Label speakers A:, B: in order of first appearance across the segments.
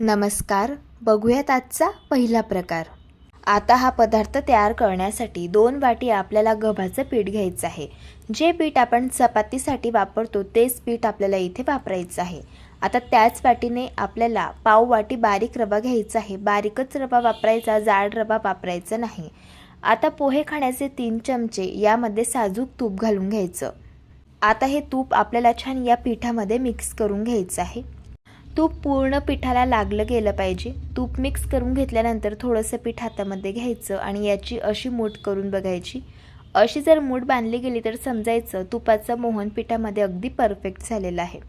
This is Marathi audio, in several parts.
A: नमस्कार बघूयात आजचा पहिला प्रकार. आता हा पदार्थ तयार करण्यासाठी दोन वाटी आपल्याला गव्हाचं पीठ घ्यायचं आहे. जे पीठ आपण चपातीसाठी वापरतो तेच पीठ आपल्याला इथे वापरायचं आहे. आता त्याच वाटीने आपल्याला पाव वाटी बारीक रवा घ्यायचा आहे. बारीकच रवा वापरायचा जाड रवा वापरायचा नाही. आता पोहे खाण्याचे तीन चमचे यामध्ये साजूक तूप घालून घ्यायचं. आता हे तूप आपल्याला छान या पिठामध्ये मिक्स करून घ्यायचं आहे. तूप पूर्ण पिठाला लागलं गेलं पाहिजे. तूप मिक्स करून घेतल्यानंतर थोडंसं पीठ हातामध्ये घ्यायचं आणि याची अशी मूठ करून बघायची. अशी जर मूठ बांधली गेली तर समजायचं तुपाचं मोहन पिठामध्ये अगदी परफेक्ट झालेलं आहे.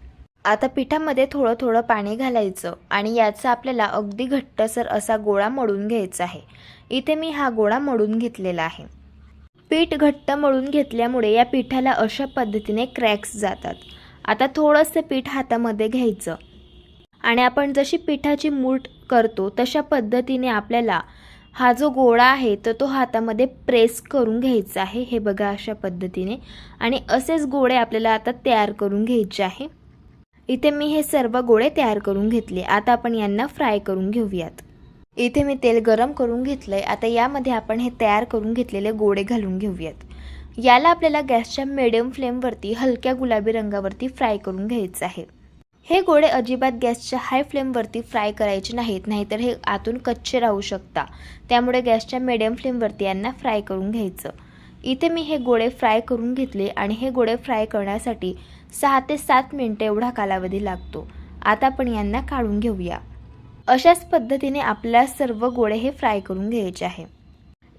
A: आता पिठामध्ये थोडं थोडं पाणी घालायचं आणि याचा आपल्याला अगदी घट्टसर असा गोळा मळून घ्यायचा आहे. इथे मी हा गोळा मळून घेतलेला आहे. पीठ घट्ट मळून घेतल्यामुळे या पिठाला अशा पद्धतीने क्रॅक्स जातात. आता थोडंसं पीठ हातामध्ये घ्यायचं. आणि आपण जशी पिठाची मूठ करतो तशा पद्धतीने आपल्याला हा जो गोळा आहे तर तो हातामध्ये प्रेस करून घ्यायचा आहे. हे बघा अशा पद्धतीने. आणि असेच गोळे आपल्याला आता तयार करून घ्यायचे आहे. इथे मी हे सर्व गोळे तयार करून घेतले. आता आपण यांना फ्राय करून घेऊयात. इथे मी तेल गरम करून घेतलं आहे आता यामध्ये आपण हे तयार करून घेतलेले गोळे घालून घेऊयात. याला आपल्याला गॅसच्या मिडियम फ्लेमवरती हलक्या गुलाबी रंगावरती फ्राय करून घ्यायचं आहे. हे गोळे अजिबात गॅसच्या हाय फ्लेमवरती फ्राय करायचे नाहीत नाहीतर हे आतून कच्चे राहू शकता. त्यामुळे गॅसच्या मिडियम फ्लेमवरती यांना फ्राय करून घ्यायचं. इथे मी हे गोळे फ्राय करून घेतले आणि हे गोळे फ्राय करण्यासाठी सहा ते सात मिनटं एवढा कालावधी लागतो. आता आपण यांना काढून घेऊया. अशाच पद्धतीने आपल्या सर्व गोळे हे फ्राय करून घ्यायचे आहे.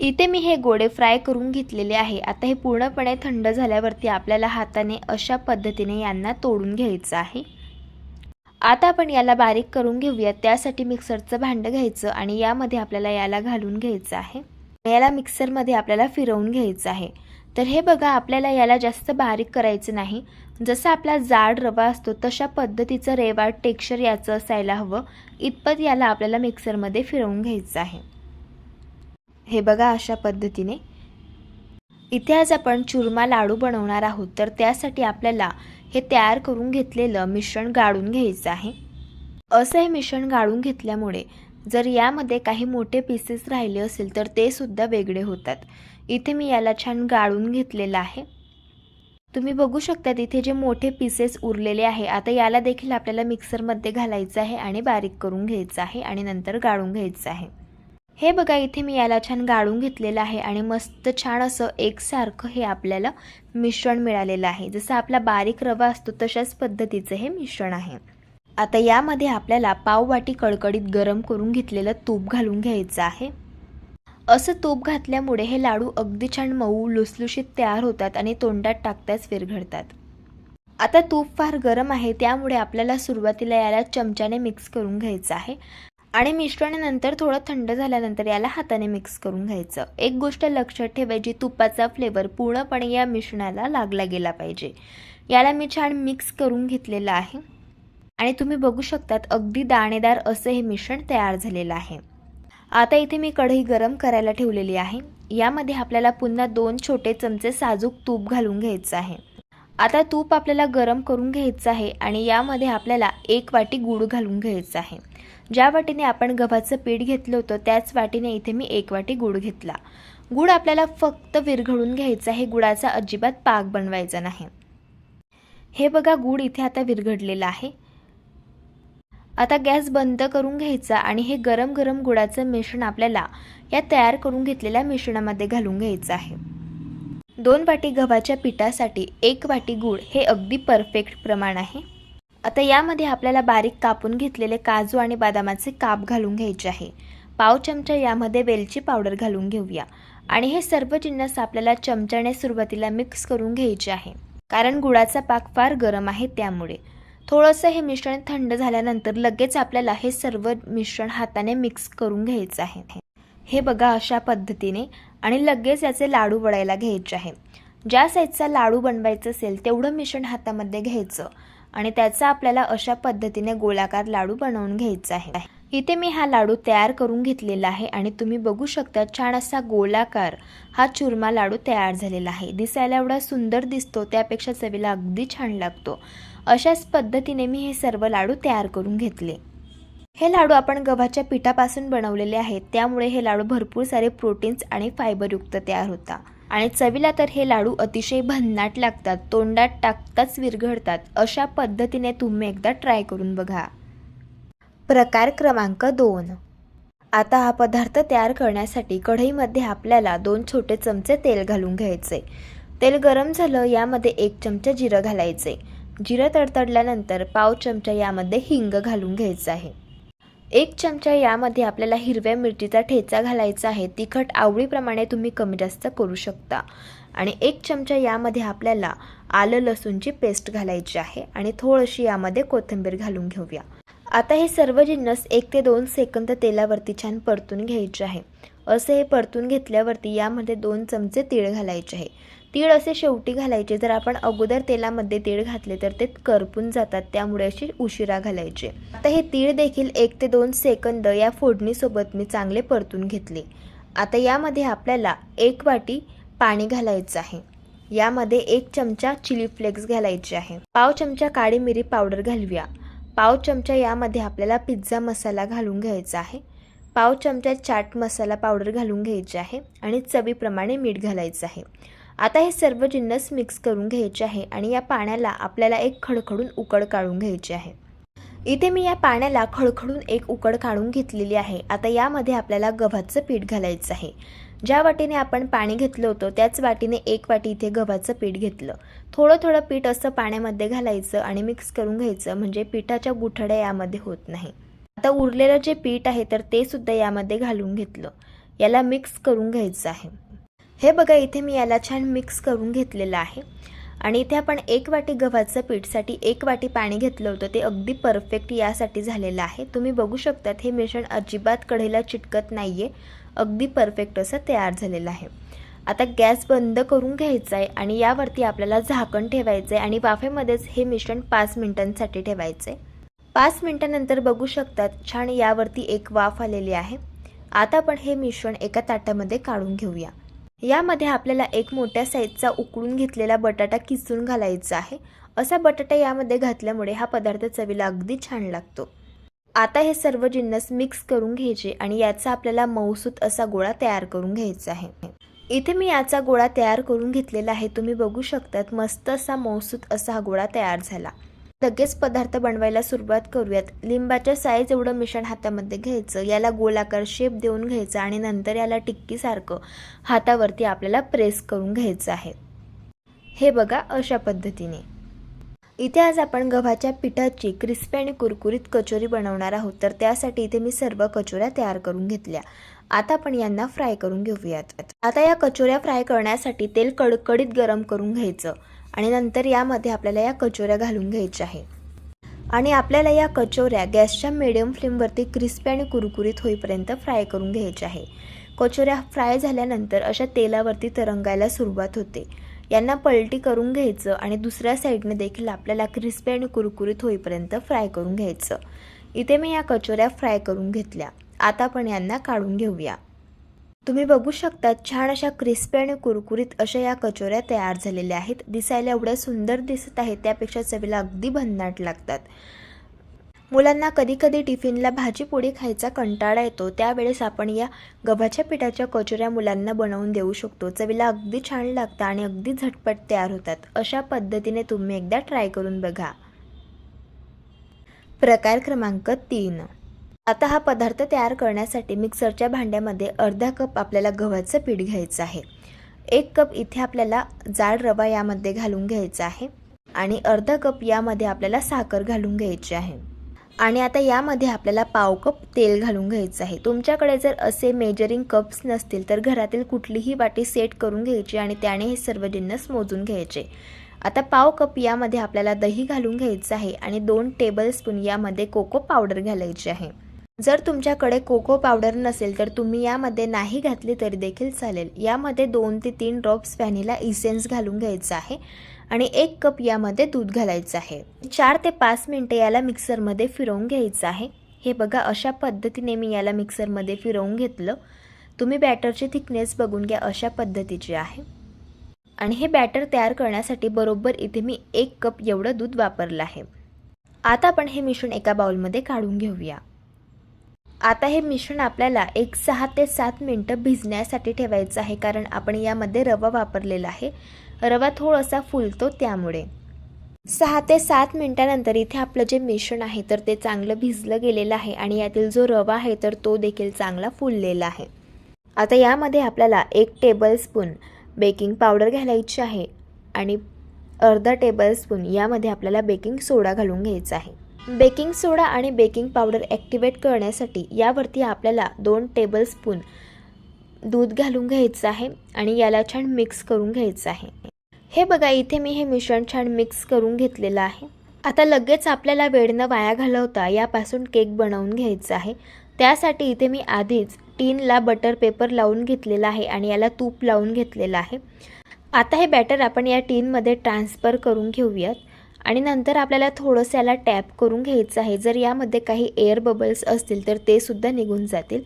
A: इथे मी हे गोळे फ्राय करून घेतलेले आहे. आता हे पूर्णपणे थंड झाल्यावरती आपल्याला हाताने अशा पद्धतीने यांना तोडून घ्यायचं आहे. आता आपण याला बारीक करून घेऊयात. त्यासाठी मिक्सरचं भांडं घ्यायचं आणि यामध्ये आपल्याला याला घालून घ्यायचं आहे. याला मिक्सरमध्ये आपल्याला फिरवून घ्यायचं आहे. तर हे बघा आपल्याला याला जास्त बारीक करायचं नाही. जसा आपला जाड रवा असतो तशा पद्धतीचं रेवाड टेक्स्चर याचं असायला हवं. इतपत याला आपल्याला मिक्सरमध्ये फिरवून घ्यायचं आहे. हे बघा अशा पद्धतीने. इथे आज आपण चुरमा लाडू बनवणार आहोत. तर त्यासाठी आपल्याला हे तयार करून घेतलेलं मिश्रण गाळून घ्यायचं आहे. असं हे मिश्रण गाळून घेतल्यामुळे जर यामध्ये काही मोठे पीसेस राहिले असेल तर ते सुद्धा वेगळे होतात. इथे मी याला छान गाळून घेतलेलं आहे. तुम्ही बघू शकता इथे जे मोठे पीसेस उरलेले आहे आता याला देखील आपल्याला मिक्सरमध्ये घालायचं आहे आणि बारीक करून घ्यायचं आहे आणि नंतर गाळून घ्यायचं आहे. हे बघा इथे मी याला छान गाळून घेतलेलं आहे आणि मस्त छान असं एकसारखं हे आपल्याला मिश्रण मिळालेलं आहे. जसं आपला बारीक रवा असतो तशाच पद्धतीचं हे मिश्रण आहे. आता यामध्ये आपल्याला पाववाटी कडकडीत गरम करून घेतलेलं तूप घालून घ्यायचं आहे. असं तूप घातल्यामुळे हे लाडू अगदी छान मऊ लुसलुशीत तयार होतात आणि तोंडात टाकताच विरघळतात. आता तूप फार गरम आहे त्यामुळे आपल्याला सुरुवातीला याला चमच्याने मिक्स करून घ्यायचं आहे. आणि मिश्रणानंतर थोडं थंड झाल्यानंतर याला हाताने मिक्स करून घ्यायचं. एक गोष्ट लक्षात ठेवायची तुपाचा फ्लेवर पूर्णपणे या मिश्रणाला लागला गेला पाहिजे. याला मी छान मिक्स करून घेतलेलं आहे. आणि तुम्ही बघू शकतात अगदी दाणेदार असं हे मिश्रण तयार झालेलं आहे. आता इथे मी कढई गरम करायला ठेवलेली आहे. यामध्ये आपल्याला पुन्हा दोन छोटे चमचे साजूक तूप घालून घ्यायचं आहे. आता तूप आपल्याला गरम करून घ्यायचं आहे आणि यामध्ये आपल्याला एक वाटी गूळ घालून घ्यायचं आहे. ज्या वाटीने आपण गव्हाचं पीठ घेतलं होतं त्याच वाटीने इथे मी एक वाटी गूळ घेतला. गूळ आपल्याला फक्त विरघळून घ्यायचा आहे गुळाचा अजिबात पाक बनवायचा नाही. हे बघा गूळ इथे आता विरघडलेलं आहे. आता गॅस बंद करून घ्यायचा आणि हे गरम गरम गुळाचं मिश्रण आपल्याला या तयार करून घेतलेल्या मिश्रणामध्ये घालून घ्यायचं आहे. दोन वाटी गव्हाच्या पिठासाठी एक वाटी गूळ हे अगदी परफेक्ट प्रमाण आहे. आता यामध्ये आपल्याला बारीक कापून घेतलेले काजू आणि बदामाचे काप घालून घ्यायचे आहे. पाव चमचा यामध्ये वेलची पावडर घालून घेऊया. आणि हे सर्व जिन्नस आपल्याला चमच्याने सुरुवातीला मिक्स करून घ्यायचे आहे. कारण गुळाचा पाक फार गरम आहे त्यामुळे. थोडंसं हे मिश्रण थंड झाल्यानंतर लगेच आपल्याला हे सर्व मिश्रण हाताने मिक्स करून घ्यायचं आहे. हे बघा अशा पद्धतीने आणि लगेच याचे लाडू वळायला घ्यायचे आहे. ज्या साईजचा लाडू बनवायचा असेल तेवढं मिश्रण हातामध्ये घ्यायचं. आणि त्याचा आपल्याला अशा पद्धतीने गोलाकार लाडू बनवून घ्यायचा आहे. इथे मी हा लाडू तयार करून घेतलेला आहे आणि तुम्ही बघू शकता छान असा गोलाकार हा चुरमा लाडू तयार झालेला आहे. दिसायला एवढा सुंदर दिसतो त्यापेक्षा चवीला अगदी छान लागतो. अशाच पद्धतीने मी हे सर्व लाडू तयार करून घेतले. हे लाडू आपण गव्हाच्या पिठापासून बनवलेले आहेत त्यामुळे हे लाडू भरपूर सारे प्रोटीन्स आणि फायबरयुक्त तयार होता. आणि चवीला तर हे लाडू अतिशय भन्नाट लागतात तोंडात टाकताच विरघळतात. अशा पद्धतीने तुम्ही एकदा ट्राय करून बघा. प्रकार क्रमांक दोन. आता हा पदार्थ तयार करण्यासाठी कढईमध्ये आपल्याला दोन छोटे चमचे तेल घालून घ्यायचे. तेल गरम झालं यामध्ये एक चमचा जिरं घालायचे. जिरं तडतडल्यानंतर पाव चमचा यामध्ये हिंग घालून घ्यायचं आहे. एक चमचा यामध्ये आपल्याला हिरव्या मिरचीचा ठेचा घालायचा आहे. तिखट आवडीप्रमाणे तुम्ही कमी जास्त करू शकता. आणि एक चमचा यामध्ये आपल्याला आलं लसूणची पेस्ट घालायची आहे आणि थोडीशी यामध्ये कोथिंबीर घालून घेऊया. आता हे सर्व जिन्नस एक ते दोन सेकंद तेलावरती छान परतून घ्यायचे आहे. असे हे परतून घेतल्यावरती यामध्ये दोन चमचे तीळ घालायचे आहे. तीळ असे शेवटी घालायचे. जर आपण अगोदर तेलामध्ये तीळ घातले तर ते करपून जातात. त्यामुळे असे उशिरा घालायचे. आता हे तीळ देखील एक ते दोन सेकंद या फोडणीसोबत मी चांगले परतून घेतले. आता यामध्ये आपल्याला एक वाटी पाणी घालायचं आहे. यामध्ये एक चमचा चिली फ्लेक्स घालायचे आहे. पाव चमचा काळी मिरी पावडर घालूया. पाव चमचा यामध्ये आपल्याला पिझ्झा मसाला घालून घ्यायचा आहे. पाव चमचा चाट मसाला पावडर घालून घ्यायची आहे आणि चवीप्रमाणे मीठ घालायचं आहे. आता हे सर्व जिन्नस मिक्स करून घ्यायचे आहे आणि या पाण्याला आपल्याला एक खडखडून उकड काढून घ्यायची आहे. इथे मी या पाण्याला खडखडून एक उकड काढून घेतलेली आहे. आता यामध्ये आपल्याला गव्हाचं पीठ घालायचं आहे. ज्या वाटीने आपण पाणी घेतलं होतं त्याच वाटीने एक वाटी इथे गव्हाचं पीठ घेतलं. थोडं थोडं पीठ असं पाण्यामध्ये घालायचं आणि मिक्स करून घ्यायचं म्हणजे पिठाच्या गुठड्या यामध्ये होत नाही. आता उरलेलं जे पीठ आहे तर ते सुद्धा यामध्ये घालून घेतलं. याला मिक्स करून घ्यायचं आहे. हे बघा इथे मी याला छान मिक्स करून घेतलेलं आहे. आणि इथे आपण एक वाटी गव्हाचं पीठसाठी एक वाटी पाणी घेतलं होतं. ते अगदी परफेक्ट यासाठी झालेलं आहे. तुम्ही बघू शकतात हे मिश्रण अजिबात कढईला चिटकत नाही आहे अगदी परफेक्ट असं तयार झालेलं आहे. आता गॅस बंद करून घ्यायचा आहे आणि यावरती आपल्याला झाकण ठेवायचं आहे आणि वाफेमध्येच हे मिश्रण पाच मिनिटांसाठी ठेवायचं आहे पाच मिनिटानंतर बघू शकतात छान यावरती एक वाफ आलेली आहे. आता आपण हे मिश्रण एका ताटामध्ये काढून घेऊया. यामध्ये आपल्याला एक मोठ्या साईजचा उकळून घेतलेला बटाटा किसून घालायचा आहे. असा बटाटा यामध्ये घातल्यामुळे हा पदार्थ चवीला अगदी छान लागतो. आता हे सर्व जिन्नस मिक्स करून घ्यायचे आणि याचा आपल्याला मऊसूत असा गोळा तयार करून घ्यायचा आहे. इथे मी याचा गोळा तयार करून घेतलेला आहे. तुम्ही बघू शकतात मस्त असा मऊसूत असा हा गोळा तयार झाला. लगेच पदार्थ बनवायला सुरुवात करूयात. लिंबाच्या साईज एवढं मिश्रण हातामध्ये घ्यायचं याला गोलाकार शेप देऊन घ्यायचं आणि नंतर याला टिक्कीसारखं हातावरती आपल्याला प्रेस करून घ्यायचं आहे. हे बघा अशा पद्धतीने. इथे आज आपण गव्हाच्या पिठाची क्रिस्पी आणि कुरकुरीत कचोरी बनवणार आहोत. तर त्यासाठी इथे मी सर्व कचोऱ्या तयार करून घेतल्या. आता आपण यांना फ्राय करून घेऊयात. आता या कचोऱ्या फ्राय करण्यासाठी तेल कडकडीत गरम करून घ्यायचं. आणि नंतर यामध्ये आपल्याला या कचोऱ्या घालून घ्यायच्या आहे आणि आपल्याला या कचोऱ्या गॅसच्या मिडियम फ्लेमवरती क्रिस्पी आणि कुरकुरीत होईपर्यंत फ्राय करून घ्यायच्या आहे कचोऱ्या फ्राय झाल्यानंतर अशा तेलावरती तरंगायला सुरुवात होते. यांना पलटी करून घ्यायचं आणि दुसऱ्या साईडने देखील आपल्याला क्रिस्पी आणि कुरकुरीत होईपर्यंत फ्राय करून घ्यायचं. इथे मी या कचोऱ्या फ्राय करून घेतल्या. आता आपण यांना काढून घेऊया. तुम्ही बघू शकता छान अशा क्रिस्पी आणि कुरकुरीत अशा या कचोऱ्या तयार झालेल्या आहेत. दिसायला एवढ्या सुंदर दिसत आहेत त्यापेक्षा चवीला अगदी भन्नाट लागतात. मुलांना कधी कधी टिफिनला भाजी पोळी खायचा कंटाळा येतो. त्यावेळेस आपण या गव्हाच्या पिठाच्या कचोऱ्या मुलांना बनवून देऊ शकतो. चवीला अगदी छान लागतं आणि अगदी झटपट तयार होतात. अशा पद्धतीने तुम्ही एकदा ट्राय करून बघा. प्रकार क्रमांक तीन. आता हा पदार्थ तयार करण्यासाठी मिक्सरच्या भांड्यामध्ये अर्धा कप आपल्याला गव्हाचं पीठ घ्यायचं आहे. एक कप इथे आपल्याला जाड रवा यामध्ये घालून घ्यायचा आहे आणि अर्धा कप यामध्ये आपल्याला साखर घालून घ्यायची आहे. आणि आता यामध्ये आपल्याला पाव कप तेल घालून घ्यायचं आहे. तुमच्याकडे जर असे मेजरिंग कप्स नसतील तर घरातील कुठलीही वाटी सेट करून घ्यायची आणि त्याने हे सर्व जिन्नस मोजून घ्यायचे. आता पाव कप यामध्ये आपल्याला दही घालून घ्यायचं आहे आणि दोन टेबलस्पून यामध्ये कोको पावडर घालायची आहे. जर तुमच्याकडे कोको पावडर नसेल तर तुम्ही यामध्ये नाही घातली तरी देखील चालेल. यामध्ये दोन ते तीन ड्रॉप्स व्हॅनिला इसेन्स घालून घ्यायचं आहे आणि एक कप यामध्ये दूध घालायचं आहे. चार ते पाच मिनटं याला मिक्सरमध्ये फिरवून घ्यायचं आहे. हे बघा अशा पद्धतीने मी याला मिक्सरमध्ये फिरवून घेतलं. तुम्ही बॅटरची थिकनेस बघून घ्या अशा पद्धतीची आहे. आणि हे बॅटर तयार करण्यासाठी बरोबर इथे मी एक कप एवढं दूध वापरलं आहे. आता आपण हे मिश्रण एका बाउलमध्ये काढून घेऊया. आता हे मिश्रण आपल्याला एक सहा ते सात मिनटं भिजण्यासाठी ठेवायचं आहे कारण आपण यामध्ये रवा वापरलेला आहे. रवा थोडासा फुलतो त्यामुळे. सहा ते सात मिनटानंतर इथे आपलं जे मिश्रण आहे तर ते चांगलं भिजलं गेलेलं आहे आणि यातील जो रवा आहे तर तो देखील चांगला फुललेला आहे. आता यामध्ये आपल्याला एक टेबलस्पून बेकिंग पावडर घालायची आहे आणि अर्धा टेबलस्पून यामध्ये आपल्याला बेकिंग सोडा घालून घ्यायचा आहे. बेकिंग सोडा आणि बेकिंग पावडर ॲक्टिवेट करण्यासाठी यावरती आपल्याला दोन टेबलस्पून दूध घालून घ्यायचं आहे आणि याला छान मिक्स करून घ्यायचं आहे. हे बघा इथे मी हे मिश्रण छान मिक्स करून घेतलेलं आहे. आता लगेच आपल्याला वेळनं वाया घालवता यापासून केक बनवून घ्यायचा आहे. त्यासाठी इथे मी आधीच टीनला बटर पेपर लावून घेतलेला आहे आणि याला तूप लावून घेतलेलं आहे. आता हे बॅटर आपण या टीनमध्ये ट्रान्सफर करून घेऊयात. आणि नंतर आपल्याला थोडंसं याला टॅप करून घ्यायचं आहे. जर यामध्ये काही एअर बबल्स असतील तर ते सुद्धा निघून जातील.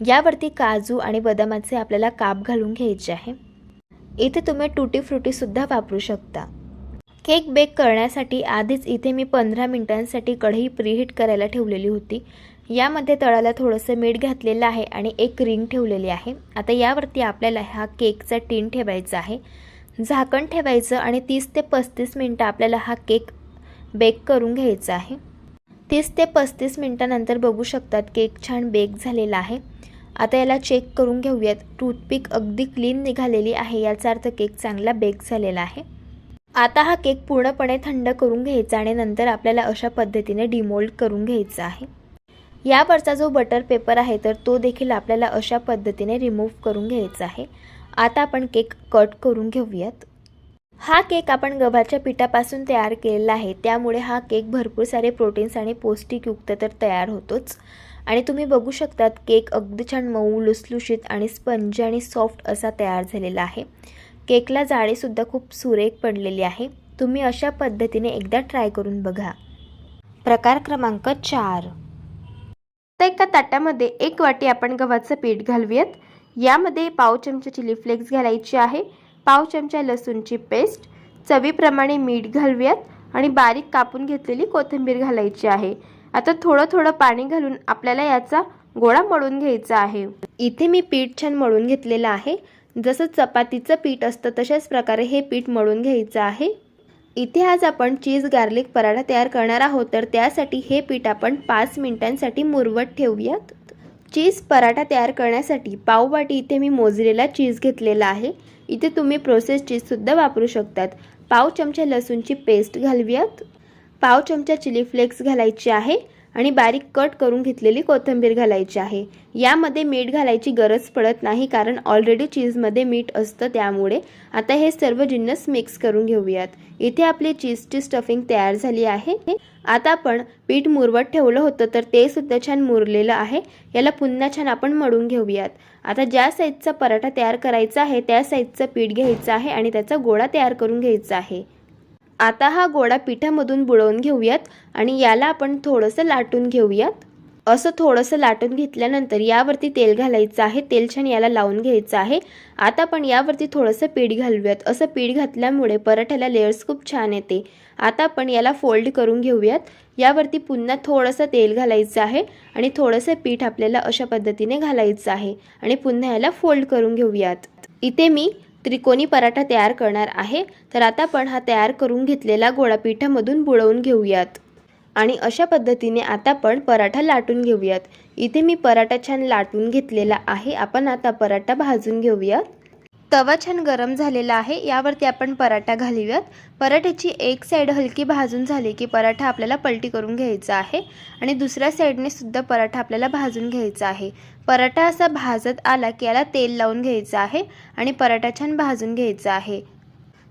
A: यावरती काजू आणि बदामाचे आपल्याला काप घालून घ्यायचे आहे. इथे तुम्ही टुटी फ्रुटीसुद्धा वापरू शकता. केक बेक करण्यासाठी आधीच इथे मी पंधरा मिनिटांसाठी कढई प्रीहीट करायला ठेवलेली होती. यामध्ये तळाला थोडंसं मीठ घातलेलं आहे आणि एक रिंग ठेवलेली आहे. आता यावरती आपल्याला हा केकचा टीन ठेवायचा आहे. झाकण ठेवायचं आणि तीस ते पस्तीस मिनटं आपल्याला हा केक बेक करून घ्यायचा आहे. तीस ते पस्तीस मिनटानंतर बघू शकतात केक छान बेक झालेला आहे. आता याला चेक करून घेऊयात. टूथपिक अगदी क्लीन निघालेली आहे. याचा अर्थ केक चांगला बेक झालेला आहे. आता हा केक पूर्णपणे थंड करून घ्यायचा आणि नंतर आपल्याला अशा पद्धतीने डिमोल्ड करून घ्यायचा आहे. यावरचा जो बटर पेपर आहे तर तो देखील आपल्याला अशा पद्धतीने रिमूव्ह करून घ्यायचा आहे. आता आपण केक कट करून घेऊयात. हा केक आपण गव्हाच्या पिठापासून तयार केलेला आहे. त्यामुळे हा केक भरपूर सारे प्रोटीन्स आणि पौष्टिकयुक्त तर तयार होतोच. आणि तुम्ही बघू शकतात केक अगदी छान मऊ लुसलुशीत आणि स्पंज आणि सॉफ्ट असा तयार झालेला आहे. केकला जाळीसुद्धा खूप सुरेख पडलेली आहे. तुम्ही अशा पद्धतीने एकदा ट्राय करून बघा. प्रकार क्रमांक चार.
B: आता एका ताटामध्ये एक वाटी आपण गव्हाचं पीठ घालूयात. यामध्ये पाव चमचा चिली फ्लेक्स घालायची आहे. पाव चमचा लसूणची पेस्ट चवीप्रमाणे मीठ घालूयात आणि बारीक कापून घेतलेली कोथिंबीर घालायची आहे. आता थोडं थोडं पाणी घालून आपल्याला याचा गोळा मळून घ्यायचा आहे.
A: इथे मी पीठ छान मळून घेतलेलं आहे. जसं चपातीचं पीठ असतं तशाच प्रकारे हे पीठ मळून घ्यायचं आहे. इथे आज आपण चीज गार्लिक पराठा तयार करणार आहोत. तर त्यासाठी हे पीठ आपण पाच मिनिटांसाठी मुरवत ठेवूयात. चीज पराठा तयार करण्यासाठी पाववाटी इथे मी मोजलेला चीज घेतलेला आहे. इथे तुम्ही प्रोसेस चीजसुद्धा वापरू शकतात. पाव चमचा लसूणची पेस्ट घालूयात. पाव चमचा चिली फ्लेक्स घालायची आहे. आणि बारीक कट करून घेतलेली कोथिंबीर घालायची आहे. यामध्ये मीठ घालायची गरज पडत नाही कारण ऑलरेडी चीजमध्ये मीठ असतं त्यामुळे. आता हे सर्व जिन्नस मिक्स करून घेऊयात. इथे आपली चीजची स्टफिंग तयार झाली आहे. आता आपण पीठ मुरवत ठेवलं होतं तर ते सुद्धा छान मुरलेलं आहे. याला पुन्हा छान आपण मळून घेऊयात. आता ज्या साईजचा पराठा तयार करायचा आहे त्या साईजचं पीठ घ्यायचं आहे आणि त्याचा गोळा तयार करून घ्यायचा आहे. आता हा गोळा पिठामधून बुडवून घेऊयात आणि याला आपण थोडंसं लाटून घेऊयात. असं थोडंसं लाटून घेतल्यानंतर यावरती तेल घालायचं आहे. तेल छान याला लावून घ्यायचं आहे. आता आपण यावरती थोडंसं पीठ घालूयात. असं पीठ घातल्यामुळे पराठ्याला लेअर्स खूप छान येते. आता आपण याला फोल्ड करून घेऊयात. यावरती पुन्हा थोडंसं तेल घालायचं आहे आणि थोडंसं पीठ आपल्याला अशा पद्धतीने घालायचं आहे. आणि पुन्हा याला फोल्ड करून घेऊयात. इथे मी त्रिकोणी पराठा तयार करणार आहे. तर आता आपण हा तयार करून घेतलेला गोळा पिठामधून बुडवून घेऊयात. आणि अशा पद्धतीने आता आपण पराठा लाटून घेऊयात. इथे मी पराठा छान लाटून घेतलेला आहे. आपण आता पराठा भाजून घेऊयात. तवा छान गरम झालेला आहे. यावरती आपण पराठा घालूयात. पराठ्याची एक साईड हलकी भाजून झाली की पराठा आपल्याला पलटी करून घ्यायचा आहे. आणि दुसऱ्या साईडने सुद्धा पराठा आपल्याला भाजून घ्यायचा आहे. पराठा असा भाजत आला की याला तेल लावून घ्यायचं आहे आणि पराठा छान भाजून घ्यायचा आहे.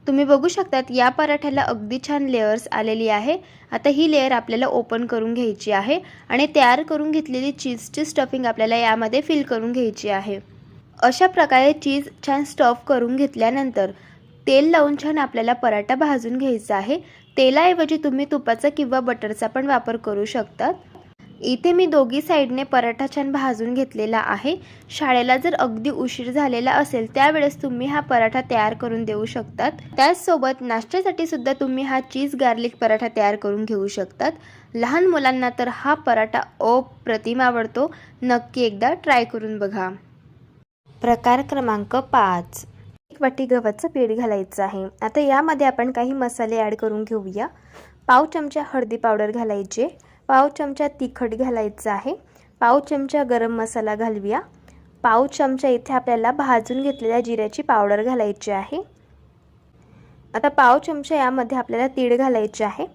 A: तुम्ही बघू शकतात या पराठ्याला अगदी छान लेअर्स आलेली आहे. आता ही लेअर आपल्याला ओपन करून घ्यायची आहे आणि तयार करून घेतलेली चीजची स्टफिंग आपल्याला यामध्ये फिल करून घ्यायची आहे. अशा प्रकारे चीज छान स्टफ करून घेतल्यानंतर तेल लावून छान आपल्याला पराठा भाजून घ्यायचा आहे. तेलाऐवजी तुम्ही तुपाचा किंवा बटरचा पण वापर करू शकतात. इथे मी दोघी साईडने पराठा छान भाजून घेतलेला आहे. शाळेला जर अगदी उशीर झालेला असेल त्यावेळेस तुम्ही हा पराठा तयार करून देऊ शकतात. त्याचसोबत नाश्त्यासाठी सुद्धा तुम्ही हा चीज गार्लिक पराठा तयार करून घेऊ शकतात. लहान मुलांना तर हा पराठा अप्रतिम आवडतो. नक्की एकदा ट्राय करून बघा. प्रकार क्रमांक पाच. एक वाटी गव्हाचं पीठ घालायचं आहे. आता यामध्ये आपण काही मसाले ॲड करून घेऊया. पाव चमचा हळदी पावडर घालायचे. पाव चमचा तिखट घालायचं आहे. पाव चमचा गरम मसाला घालूया. पाव चमचा इथे आपल्याला भाजून घेतलेल्या जिऱ्याची पावडर घालायची आहे. आता पाव चमचा यामध्ये आपल्याला तीळ घालायचे आहे.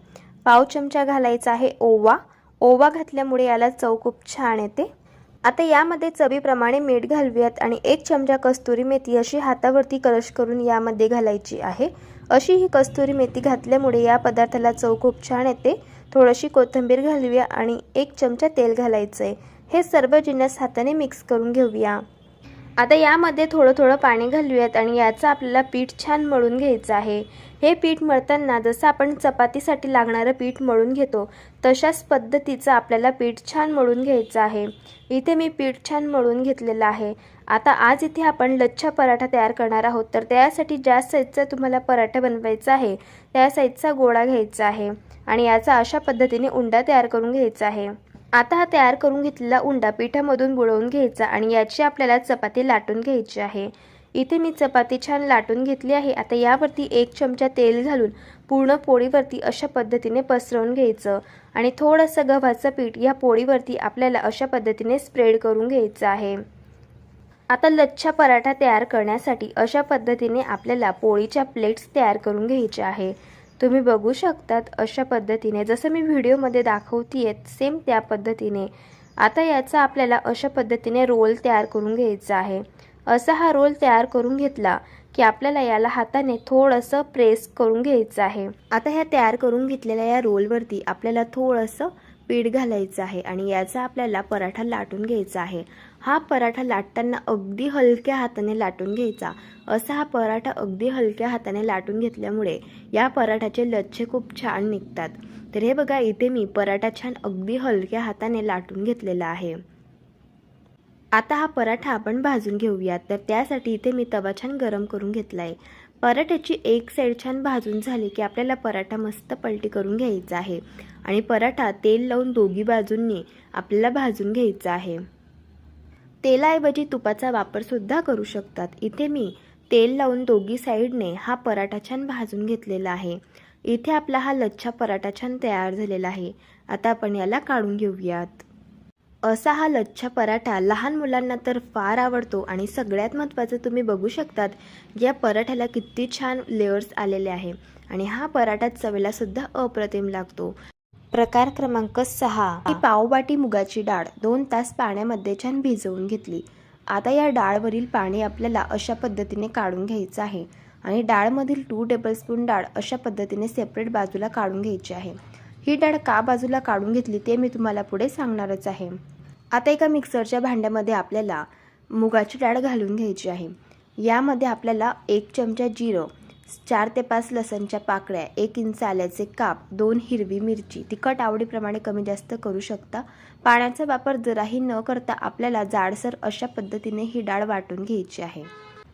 A: पाव चमचा घालायचा आहे ओवा. ओवा घातल्यामुळे याला चव खूप छान येते. आता यामध्ये चवीप्रमाणे मीठ घालूयात आणि एक चमचा कस्तुरी मेथी अशी हातावरती कलश करून यामध्ये घालायची आहे. अशी ही कस्तुरी मेथी घातल्यामुळे या पदार्थाला चव खूप छान येते. थोडीशी कोथिंबीर घालूया आणि एक चमचा तेल घालायचं आहे हे सर्व जिन्नस हाताने मिक्स करून घेऊया. आता यामध्ये थोडं थोडं पाणी घालूयात आणि याचं आपल्याला पीठ छान मळून घ्यायचं आहे. हे पीठ मळताना जसं आपण चपातीसाठी लागणारं पीठ मळून घेतो तशाच पद्धतीचं आपल्याला पीठ छान मळून घ्यायचं आहे. इथे मी पीठ छान मळून घेतलेलं आहे. आता आज इथे आपण लच्छा पराठा तयार करणार आहोत. तर त्यासाठी ज्या साईजचा तुम्हाला पराठा बनवायचा आहे त्या साईजचा गोळा घ्यायचा आहे आणि याचा अशा पद्धतीने उंडा तयार करून घ्यायचा आहे. आता हा तयार करून घेतलेला उंडा पिठामधून बुडवून घ्यायचा आणि याची आपल्याला चपाती लाटून घ्यायची आहे. इथे मी चपाती छान लाटून घेतली आहे. आता यावरती एक चमचा तेल घालून पूर्ण पोळीवरती अशा पद्धतीने पसरवून घ्यायचं आणि थोडंसं गव्हाचं पीठ या पोळीवरती आपल्याला अशा पद्धतीने स्प्रेड करून घ्यायचं आहे. आता लच्छा पराठा तयार करण्यासाठी अशा पद्धतीने आपल्याला पोळीच्या प्लेट्स तयार करून घ्यायच्या आहे. तुम्ही बघू शकतात अशा पद्धतीने. जसं मी व्हिडिओमध्ये दाखवते सेम त्या पद्धतीने. आता याचा आपल्याला अशा पद्धतीने रोल तयार करून घ्यायचा आहे. असा हा रोल तयार करून घेतला की आपल्याला याला हाताने थोडंसं प्रेस करून घ्यायचं आहे. आता ह्या तयार करून घेतलेल्या या रोलवरती आपल्याला थोडंसं पीठ घालायचं आहे आणि याचा आपल्याला पराठा लाटून घ्यायचा आहे. हा पराठा लाटताना अगदी हलक्या हाताने लाटून घ्यायचा. असा हा पराठा अगदी हलक्या हाताने लाटून घेतल्यामुळे या पराठाचे लच्छे खूप छान निघतात. तर हे बघा इथे मी पराठा छान अगदी हलक्या हाताने लाटून घेतलेला आहे. आता हा पराठा आपण भाजून घेऊयात. तर त्यासाठी इथे मी तवा छान गरम करून घेतला आहे पराठ्याची एक साईड छान भाजून झाली की आपल्याला पराठा मस्त पलटी करून घ्यायचा आहे. आणि पराठा तेल लावून दोघी बाजूंनी आपल्याला भाजून घ्यायचा आहे. तेलाऐवजी तुपाचा वापरसुद्धा करू शकतात. इथे मी तेल लावून दोघी साईडने हा पराठा छान भाजून घेतलेला आहे. इथे आपला हा लच्छा पराठा छान तयार झालेला आहे. आता आपण याला काढून घेऊयात. असा हा लच्छा पराठा लहान मुलांना तर फार आवडतो आणि सगळ्यात महत्त्वाचं तुम्ही बघू शकतात या पराठ्याला किती छान लेअर्स आलेले आहे आणि हा पराठा चवेलासुद्धा अप्रतिम लागतो. प्रकार क्रमांक सहा. ही पावबाटी मुगाची डाळ दोन तास पाण्यामध्ये छान भिजवून घेतली. आता या डाळवरील पाणी आपल्याला अशा पद्धतीने काढून घ्यायचं आहे आणि डाळमधील टू टेबलस्पून डाळ अशा पद्धतीने सेपरेट बाजूला काढून घ्यायची आहे. ही डाळ का बाजूला काढून घेतली ते मी तुम्हाला पुढे सांगणारच आहे. आता एका मिक्सरच्या भांड्यामध्ये आपल्याला मुगाची डाळ घालून घ्यायची आहे. यामध्ये आपल्याला एक चमचा जिरं चार ते पाच लसणच्या पाकळ्या एक इंच आल्याचे काप दोन हिरवी मिरची तिखट आवडीप्रमाणे कमी जास्त करू शकता. पाण्याचा वापर जराही न करता आपल्याला जाडसर अशा पद्धतीने ही डाळ वाटून घ्यायची आहे.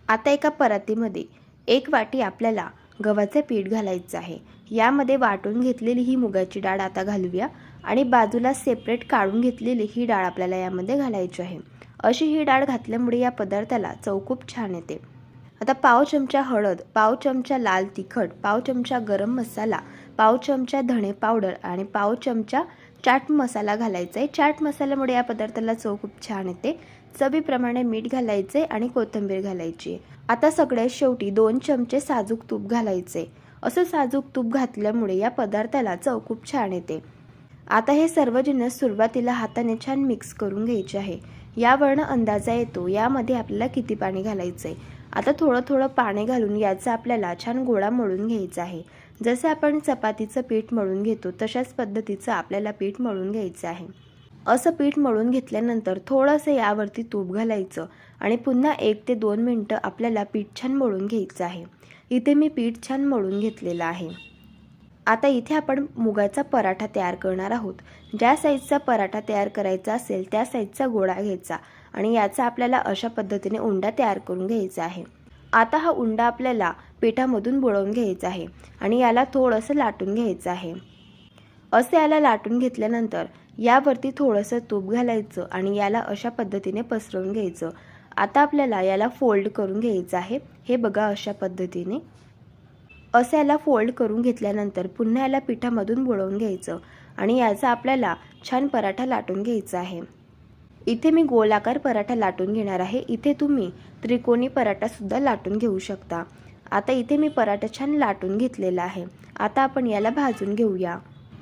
A: आता एका परातीमध्ये एक वाटी आपल्याला गव्हाचे पीठ घालायचं आहे. यामध्ये वाटून घेतलेली ही मुगाची डाळ आता घालूया आणि बाजूला सेपरेट काढून घेतलेली ही डाळ आपल्याला यामध्ये घालायची आहे. अशी ही डाळ घातल्यामुळे या पदार्थाला चव खूप छान येते. आता पाव चमचा हळद पाव चमचा लाल तिखट पाव चमचा गरम मसाला पाव चमचा धणे पावडर आणि पाव चमचा चाट मसाला घालायचा आहे. चाट मसाल्यामुळे या पदार्थाला चव खूप छान येते. चवीप्रमाणे मीठ घालायचे आणि कोथिंबीर घालायची. आता सगळ्यात शेवटी दोन चमचे साजूक तूप घालायचे. असं साजूक तूप घातल्यामुळे या पदार्थाला चव खूप छान येते. आता हे सर्व जिन्नस सुरुवातीला हाताने छान मिक्स करून घ्यायचे आहे. यावरनं अंदाजा येतो. यामध्ये आपल्याला किती पाणी घालायचं आहे आता थोडं थोडं पाणी घालून याचा आपल्याला छान गोळा मळून घ्यायचा आहे. जसं आपण चपातीचं पीठ मळून घेतो तशाच पद्धतीचं आपल्याला पीठ मळून घ्यायचं आहे. असं पीठ मळून घेतल्यानंतर थोडंसं यावरती तूप घालायचं आणि पुन्हा एक ते दोन मिनटं आपल्याला पीठ छान मळून घ्यायचं आहे. इथे मी पीठ छान मळून घेतलेलं आहे. आता इथे आपण मुगाचा पराठा तयार करणार आहोत. ज्या साईजचा पराठा तयार करायचा असेल त्या साईजचा गोळा घ्यायचा. आणि याचा आपल्याला अशा पद्धतीने उंडा तयार करून घ्यायचा आहे. आता हा उंडा आपल्याला पिठामधून बुडवून घ्यायचा आहे आणि याला थोडंसं लाटून घ्यायचं आहे. असं याला लाटून घेतल्यानंतर यावरती थोडंसं तूप घालायचं आणि याला अशा पद्धतीने पसरवून घ्यायचं. आता आपल्याला याला फोल्ड करून घ्यायचं आहे. हे बघा अशा पद्धतीने. असं याला फोल्ड करून घेतल्यानंतर पुन्हा याला पिठामधून बुडवून घ्यायचं आणि याचा आपल्याला छान पराठा लाटून घ्यायचा आहे. इथे मी गोलाकार पराठा लाटून घेणार आहे. इथे तुम्ही त्रिकोणी पराठासुद्धा लाटून घेऊ शकता. आता इथे मी पराठा छान लाटून घेतलेला आहे. आता आपण याला भाजून घेऊया.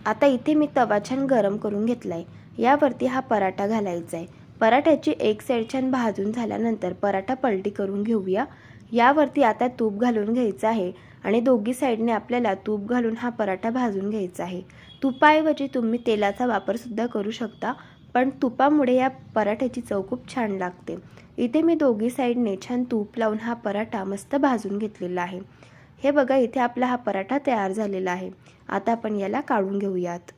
A: आता इथे मी तवा छान गरम करून घेतला आहे यावरती हा पराठा घालायचा आहे पराठ्याची एक साईड छान भाजून झाल्यानंतर पराठा पलटी करून घेऊया. यावरती आता तूप घालून घ्यायचं आहे आणि दोघी साईडने आपल्याला तूप घालून हा पराठा भाजून घ्यायचा आहे. तुपाऐवजी तुम्ही तेलाचा वापरसुद्धा करू शकता. पण तुपामुळे या पराठ्याची चव खूप छान लागते. इथे मी दोघी साईडने छान तूप लावून हा पराठा मस्त भाजून घेतलेला आहे. हे बघा इथे आपला हा पराठा तयार झालेला आहे. आता आपण याला काढून घेऊयात.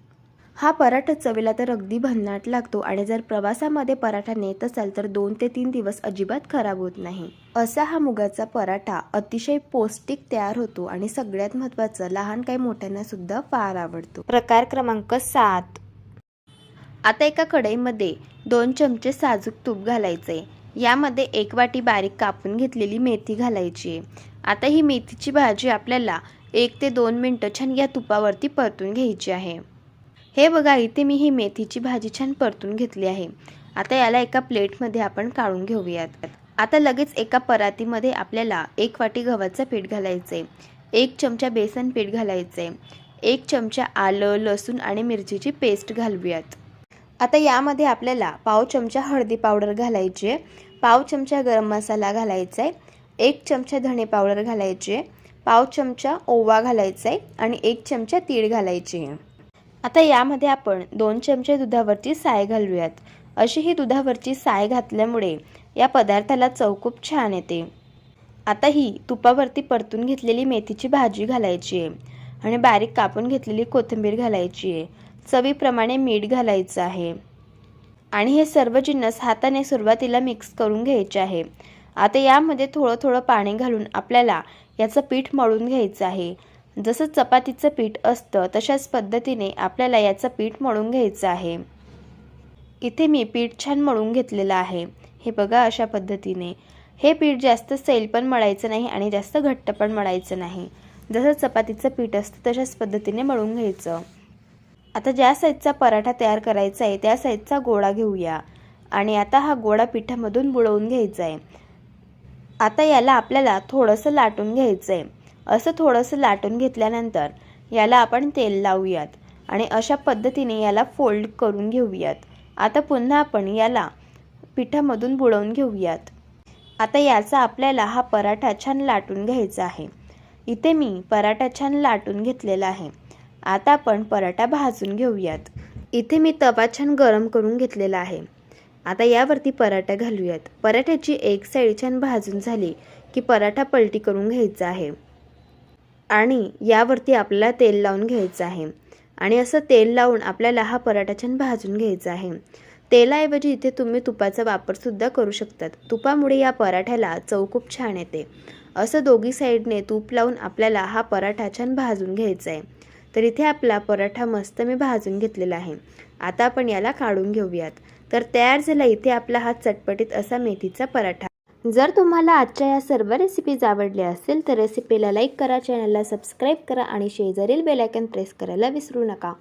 A: हा पराठा चवीला तर अगदी भन्नाट लागतो आणि जर प्रवासामध्ये पराठा नेत असाल तर दोन ते तीन दिवस अजिबात खराब होत नाही. असा हा मुगाचा पराठा अतिशय पौष्टिक तयार होतो आणि सगळ्यात महत्त्वाचं लहान काही मोठ्यांना सुद्धा फार आवडतो. प्रकार क्रमांक सात. आता एका कढईमध्ये दोन चमचे साजूक तूप घालायचे. यामध्ये एक वाटी बारीक कापून घेतलेली मेथी घालायची. आहे आता ही मेथीची भाजी आपल्याला एक ते दोन मिनटं छान या तुपावरती परतून घ्यायची आहे. हे बघा इथे मी ही मेथीची भाजी छान परतून घेतली आहे. आता याला एका प्लेटमध्ये आपण काढून घेऊयात. आता लगेच एका परातीमध्ये आपल्याला एक वाटी गव्हाचं पीठ घालायचं. आहे एक चमचा बेसन पीठ घालायचं. आहे एक चमचा आलं लसूण आणि मिरचीची पेस्ट घालूयात. आता यामध्ये आपल्याला पाव चमचा हळदी पावडर घालायची आहे. पाव चमचा गरम मसाला घालायचा आहे. एक चमचा धणे पावडर घालायची आहे. पाव चमचा ओवा घालायचा आहे आणि एक चमचा तीळ घालायची आहे. आता यामध्ये आपण दोन चमचे दुधावरची साय घालूयात. अशी ही दुधावरची साय घातल्यामुळे या पदार्थाला चव खूप छान येते. आता ही तुपावरती परतून घेतलेली मेथीची भाजी घालायची आहे. आणि बारीक कापून घेतलेली कोथिंबीर घालायची आहे. चवीप्रमाणे मीठ घालायचं आहे. आणि हे सर्व जिन्नस हाताने सुरुवातीला मिक्स करून घ्यायचे आहे. आता यामध्ये थोडं थोडं पाणी घालून आपल्याला याचं पीठ मळून घ्यायचं आहे. जसं चपातीचं पीठ असतं तशाच पद्धतीने आपल्याला याचं पीठ मळून घ्यायचं आहे. इथे मी पीठ छान मळून घेतलेलं आहे. हे बघा अशा पद्धतीने. हे पीठ जास्त सैल पण मळायचं नाही आणि जास्त घट्ट पण मळायचं नाही. जसं चपातीचं पीठ असतं तशाच पद्धतीने मळून घ्यायचं. आता ज्या साईजचा पराठा तयार करायचा आहे त्या साईजचा गोळा घेऊया. आणि आता हा गोळा पिठामधून बुडवून घ्यायचा आहे आता याला आपल्याला थोडंसं लाटून घ्यायचं आहे असं थोडंसं लाटून घेतल्यानंतर याला आपण तेल लावूयात आणि अशा पद्धतीने याला फोल्ड करून घेऊयात. आता पुन्हा आपण याला पिठामधून बुडवून घेऊयात. आता याचा आपल्याला हा पराठा छान लाटून घ्यायचा आहे. इथे मी पराठा छान लाटून घेतलेला आहे. आता आपण पराठा भाजून घेऊयात. इथे मी तवा छान गरम करून घेतलेला आहे. आता यावरती पराठा घालूयात. पराठ्याची एक साईड छान भाजून झाली की पराठा पलटी करून घ्यायचा आहे. आणि यावरती आपल्याला तेल लावून घ्यायचं आहे. आणि असं तेल लावून आपल्याला हा पराठा छान भाजून घ्यायचा आहे. तेलाऐवजी इथे तुम्ही तुपाचा वापरसुद्धा करू शकतात. तुपामुळे या पराठ्याला चव खूप छान येते. असं दोघी साईडने तूप लावून आपल्याला हा पराठा छान भाजून घ्यायचा आहे. तर इथे आपला पराठा मस्त मी भाजून घेतलेला आहे. आता आपण याला काढून घेऊयात. तर तयार झाला इथे आपला हा चटपटीत असा मेथीचा पराठा. जर तुम्हाला आजच्या या सर्व रेसिपीज आवडल्या असतील तर रेसिपीला लाईक करा चॅनलला सबस्क्राईब करा आणि शेजारील बेलायकन प्रेस करायला विसरू नका.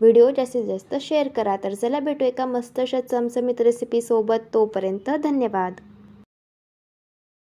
A: व्हिडिओ जास्तीत जास्त शेअर करा. तर चला भेटू एका मस्त अशा चमचमीत रेसिपीसोबत तोपर्यंत धन्यवाद.